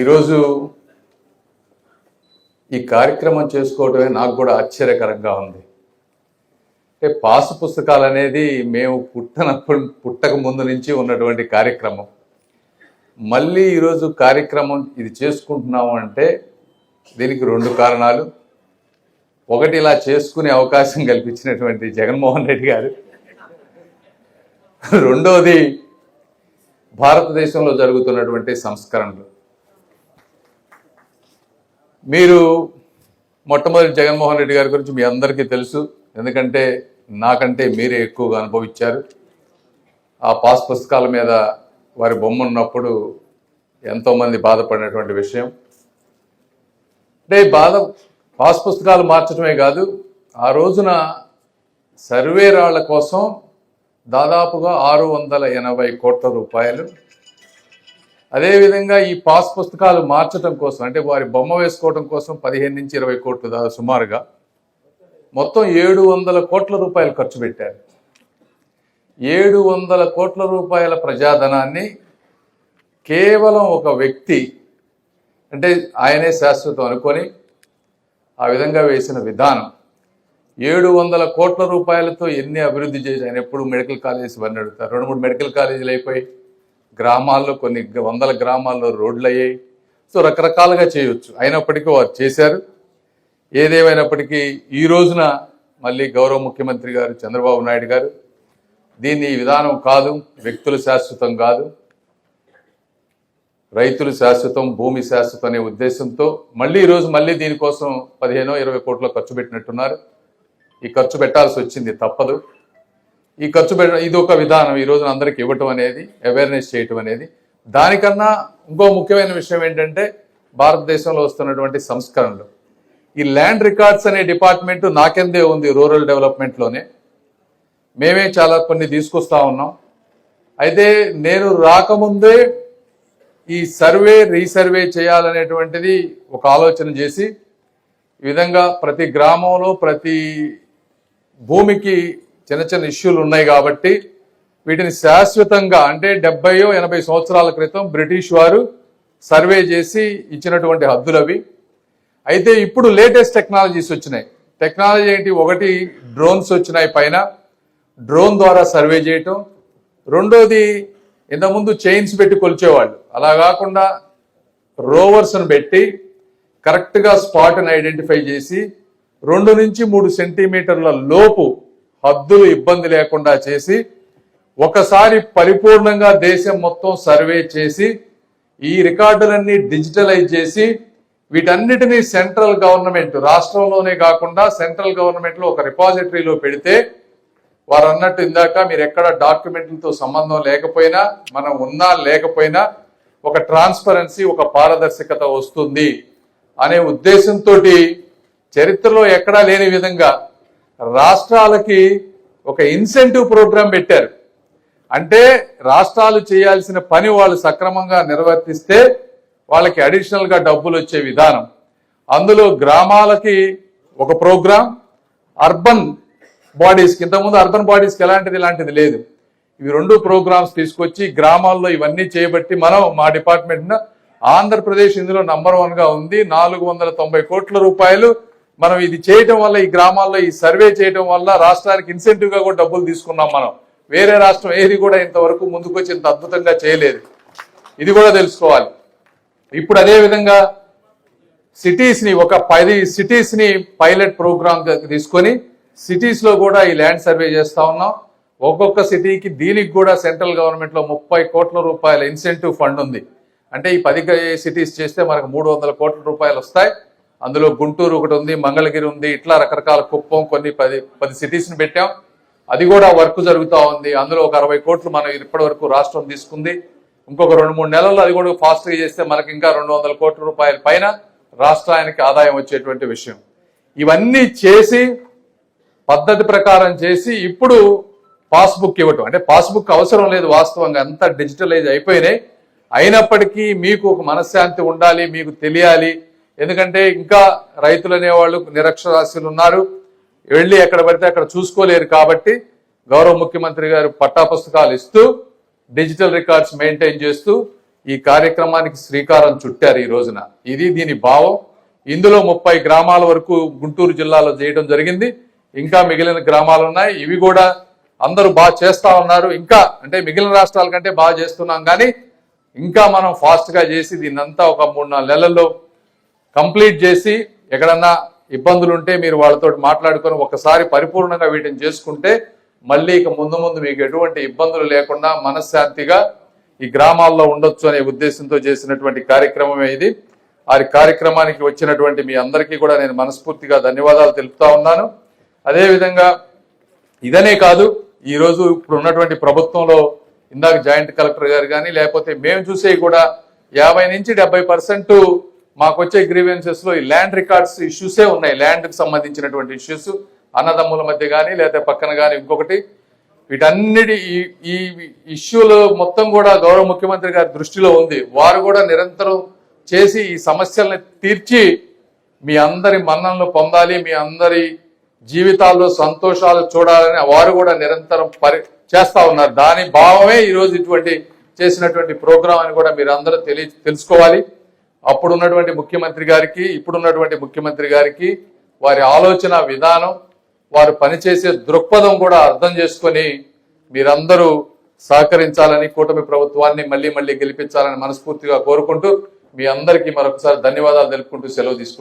ఈరోజు ఈ కార్యక్రమం చేసుకోవడమే నాకు కూడా ఆశ్చర్యకరంగా ఉంది. అంటే పాసు పుస్తకాలు అనేది మేము పుట్టనప్పుడు పుట్టక ముందు నుంచి ఉన్నటువంటి కార్యక్రమం. మళ్ళీ ఈరోజు కార్యక్రమం ఇది చేసుకుంటున్నాము అంటే దీనికి రెండు కారణాలు. ఒకటి ఇలా చేసుకునే అవకాశం కల్పించినటువంటి జగన్మోహన్ రెడ్డి గారు. రెండవది భారతదేశంలో జరుగుతున్నటువంటి సంస్కరణలు. మీరు మొట్టమొదటి జగన్మోహన్ రెడ్డి గారి గురించి మీ అందరికీ తెలుసు. ఎందుకంటే నాకంటే మీరే ఎక్కువగా అనుభవించారు. ఆ పాస్ పుస్తకాల మీద వారి బొమ్మ ఉన్నప్పుడు ఎంతోమంది బాధపడినటువంటి విషయం. అంటే బాధ పాస్ పుస్తకాలు మార్చడమే కాదు ఆ రోజున సర్వేరాళ్ళ కోసం దాదాపుగా ఆరు వందల ఎనభై కోట్ల రూపాయలు అదేవిధంగా ఈ పాస్ పుస్తకాలు మార్చడం కోసం అంటే వారి బొమ్మ వేసుకోవడం కోసం పదిహేను నుంచి ఇరవై కోట్లు దా సుమారుగా మొత్తం ఏడు వందల కోట్ల రూపాయలు ఖర్చు పెట్టారు. ఏడు వందల కోట్ల రూపాయల ప్రజాధనాన్ని కేవలం ఒక వ్యక్తి అంటే ఆయనే శాశ్వతం అనుకొని ఆ విధంగా వేసిన విధానం. ఏడు వందల కోట్ల రూపాయలతో ఎన్ని అభివృద్ధి చేసి ఆయన ఎప్పుడు మెడికల్ కాలేజెస్ ఇవన్నీ అడుగుతారు. రెండు మూడు మెడికల్ కాలేజీలు అయిపోయి గ్రామాల్లో కొన్ని వందల గ్రామాల్లో రోడ్లు అయ్యాయి. సో రకరకాలుగా చేయొచ్చు. అయినప్పటికీ వారు చేశారు. ఏదేమైనప్పటికీ ఈ రోజున మళ్ళీ గౌరవ ముఖ్యమంత్రి గారు చంద్రబాబు నాయుడు గారు దీన్ని ఈ విధానం కాదు వ్యక్తులు శాశ్వతం కాదు. రైతులు శాశ్వతం భూమి శాశ్వతం అనే ఉద్దేశంతో మళ్ళీ ఈరోజు మళ్ళీ దీనికోసం పదిహేనో ఇరవై కోట్లు ఖర్చు పెట్టినట్టున్నారు. ఈ ఖర్చు పెట్టాల్సి వచ్చింది తప్పదు. ఈ ఖర్చు పెట్టడం ఇది ఒక విధానం. ఈ రోజున అందరికి ఇవ్వటం అనేది అవేర్నెస్ చేయటం అనేది. దానికన్నా ఇంకో ముఖ్యమైన విషయం ఏంటంటే భారతదేశంలో వస్తున్నటువంటి సంస్కరణలు. ఈ ల్యాండ్ రికార్డ్స్ అనే డిపార్ట్మెంట్ నాకెందే ఉంది రూరల్ డెవలప్మెంట్లోనే. మేమే చాలా కొన్ని తీసుకొస్తా ఉన్నాం. అయితే నేను రాకముందే ఈ సర్వే రీసర్వే చేయాలనేటువంటిది ఒక ఆలోచన చేసి ఈ విధంగా ప్రతి గ్రామంలో ప్రతి భూమికి చిన్న చిన్న ఇష్యూలు ఉన్నాయి కాబట్టి వీటిని శాశ్వతంగా అంటే డెబ్బయో ఎనభై సంవత్సరాల క్రితం బ్రిటిష్ వారు సర్వే చేసి ఇచ్చినటువంటి హద్దులవి అయితే ఇప్పుడు లేటెస్ట్ టెక్నాలజీస్ వచ్చినాయి. టెక్నాలజీ ఏంటి? ఒకటి డ్రోన్స్ వచ్చినాయి పైన. డ్రోన్ ద్వారా సర్వే చేయటం. రెండోది ఇంతకుముందు చైన్స్ పెట్టి కొలిచేవాళ్ళు. అలా కాకుండా రోవర్స్ను పెట్టి కరెక్ట్గా స్పాట్ని ఐడెంటిఫై చేసి రెండు నుంచి మూడు సెంటీమీటర్ల లోపు హద్దులు ఇబ్బంది లేకుండా చేసి ఒకసారి పరిపూర్ణంగా దేశం మొత్తం సర్వే చేసి ఈ రికార్డులన్నీ డిజిటలైజ్ చేసి వీటన్నిటినీ సెంట్రల్ గవర్నమెంట్ రాష్ట్రంలోనే కాకుండా సెంట్రల్ గవర్నమెంట్లో ఒక రిపాజిటరీలో పెడితే వారు అన్నట్టు ఇందాక మీరు ఎక్కడ డాక్యుమెంట్లతో సంబంధం లేకపోయినా మనం ఉన్నా లేకపోయినా ఒక ట్రాన్స్పరెన్సీ ఒక పారదర్శకత వస్తుంది అనే ఉద్దేశంతో చరిత్రలో ఎక్కడా లేని విధంగా రాష్ట్రాలకి ఒక ఇన్సెంటివ్ ప్రోగ్రాం పెట్టారు. అంటే రాష్ట్రాలు చేయాల్సిన పని వాళ్ళు సక్రమంగా నిర్వర్తిస్తే వాళ్ళకి అడిషనల్గా డబ్బులు వచ్చే విధానం. అందులో గ్రామాలకి ఒక ప్రోగ్రాం అర్బన్ బాడీస్కి ఇంతకుముందు అర్బన్ బాడీస్కి ఎలాంటిది ఇలాంటిది లేదు. ఇవి రెండు ప్రోగ్రామ్స్ తీసుకొచ్చి గ్రామాల్లో ఇవన్నీ చేయబట్టి మనం మా డిపార్ట్మెంట్ ఆంధ్రప్రదేశ్ ఇందులో నంబర్ వన్గా ఉంది. నాలుగు వందల తొంభై కోట్ల రూపాయలు మనం ఇది చేయటం వల్ల ఈ గ్రామాల్లో ఈ సర్వే చేయటం వల్ల రాష్ట్రానికి ఇన్సెంటివ్గా కూడా డబ్బులు తీసుకున్నాం మనం. వేరే రాష్ట్రం ఏది కూడా ఇంతవరకు ముందుకొచ్చి ఇంత అద్భుతంగా చేయలేదు. ఇది కూడా తెలుసుకోవాలి. ఇప్పుడు అదే విధంగా సిటీస్ని ఒక పది సిటీస్ని పైలట్ ప్రోగ్రామ్ తీసుకొని సిటీస్లో కూడా ఈ ల్యాండ్ సర్వే చేస్తా ఉన్నాం. ఒక్కొక్క సిటీకి దీనికి కూడా సెంట్రల్ గవర్నమెంట్లో ముప్పై కోట్ల రూపాయల ఇన్సెంటివ్ ఫండ్ ఉంది. అంటే ఈ పది సిటీస్ చేస్తే మనకు మూడు వందల కోట్ల రూపాయలు వస్తాయి. అందులో గుంటూరు ఒకటి ఉంది మంగళగిరి ఉంది ఇట్లా రకరకాల కుప్పం కొన్ని పది పది సిటీస్ని పెట్టాం. అది కూడా వర్క్ జరుగుతూ ఉంది. అందులో ఒక అరవై కోట్లు మనం ఇప్పటి వరకు రాష్ట్రం తీసుకుంది. ఇంకొక రెండు మూడు నెలల్లో అది కూడా ఫాస్ట్గా చేస్తే మనకి ఇంకా రెండు వందల కోట్ల రూపాయల పైన రాష్ట్రానికి ఆదాయం వచ్చేటువంటి విషయం. ఇవన్నీ చేసి పద్ధతి ప్రకారం చేసి ఇప్పుడు పాస్బుక్ ఇవ్వటం. అంటే పాస్బుక్ అవసరం లేదు వాస్తవంగా అంతా డిజిటలైజ్ అయిపోయినాయి. అయినప్పటికీ మీకు ఒక మనశ్శాంతి ఉండాలి మీకు తెలియాలి. ఎందుకంటే ఇంకా రైతులు అనేవాళ్ళు నిరక్షరాస్యులు ఉన్నారు వెళ్ళి ఎక్కడ పడితే అక్కడ చూసుకోలేరు కాబట్టి గౌరవ ముఖ్యమంత్రి గారు పట్టా పుస్తకాలు ఇస్తూ డిజిటల్ రికార్డ్స్ మెయింటైన్ చేస్తూ ఈ కార్యక్రమానికి శ్రీకారం చుట్టారు ఈ రోజున. ఇది దీని భావం. ఇందులో ముప్పై గ్రామాల వరకు గుంటూరు జిల్లాలో చేయడం జరిగింది. ఇంకా మిగిలిన గ్రామాలు ఉన్నాయి. ఇవి కూడా అందరూ బాగా చేస్తా ఉన్నారు. ఇంకా అంటే మిగిలిన రాష్ట్రాల కంటే బాగా చేస్తున్నాం కానీ ఇంకా మనం ఫాస్ట్గా చేసి దీన్నంతా ఒక మూడు నాలుగు నెలల్లో కంప్లీట్ చేసి ఎక్కడన్నా ఇబ్బందులు ఉంటే మీరు వాళ్ళతో మాట్లాడుకొని ఒకసారి పరిపూర్ణంగా వీటిని చేసుకుంటే మళ్ళీ ఇక ముందు ముందు మీకు ఎటువంటి ఇబ్బందులు లేకుండా మనశ్శాంతిగా ఈ గ్రామాల్లో ఉండొచ్చు అనే ఉద్దేశంతో చేసినటువంటి కార్యక్రమమే ఇది. ఆ కార్యక్రమానికి వచ్చినటువంటి మీ అందరికీ కూడా నేను మనస్ఫూర్తిగా ధన్యవాదాలు తెలుపుతా ఉన్నాను. అదేవిధంగా ఇదనే కాదు ఈరోజు ఇప్పుడు ఉన్నటువంటి ప్రభుత్వంలో ఇందాక జాయింట్ కలెక్టర్ గారు కానీ లేకపోతే మేము చూసే కూడా యాభై నుంచి డెబ్బై పర్సెంట్ మాకు వచ్చే గ్రీవెన్సెస్లో ఈ ల్యాండ్ రికార్డ్స్ ఇష్యూసే ఉన్నాయి. ల్యాండ్కి సంబంధించినటువంటి ఇష్యూస్ అన్నదమ్ముల మధ్య కానీ లేకపోతే పక్కన కానీ ఇంకొకటి. వీటన్నిటి ఈ ఈ ఇష్యూలు మొత్తం కూడా గౌరవ ముఖ్యమంత్రి గారి దృష్టిలో ఉంది. వారు కూడా నిరంతరం చేసి ఈ సమస్యల్ని తీర్చి మీ అందరి మన్ననలు పొందాలి మీ అందరి జీవితాల్లో సంతోషాలు చూడాలని వారు కూడా నిరంతరం పరి చేస్తా ఉన్నారు. దాని భావమే ఈరోజు ఇటువంటి చేసినటువంటి ప్రోగ్రాం అని కూడా మీరు అందరూ తెలియ తెలుసుకోవాలి. అప్పుడు ఉన్నటువంటి ముఖ్యమంత్రి గారికి ఇప్పుడున్నటువంటి ముఖ్యమంత్రి గారికి వారి ఆలోచన విధానం వారు పనిచేసే దృక్పథం కూడా అర్థం చేసుకొని మీరందరూ సహకరించాలని కూటమి ప్రభుత్వాన్ని మళ్ళీ మళ్ళీ గెలిపించాలని మనస్ఫూర్తిగా కోరుకుంటూ మీ అందరికీ మరొకసారి ధన్యవాదాలు తెలుపుకుంటూ సెలవు తీసుకుంటున్నాను.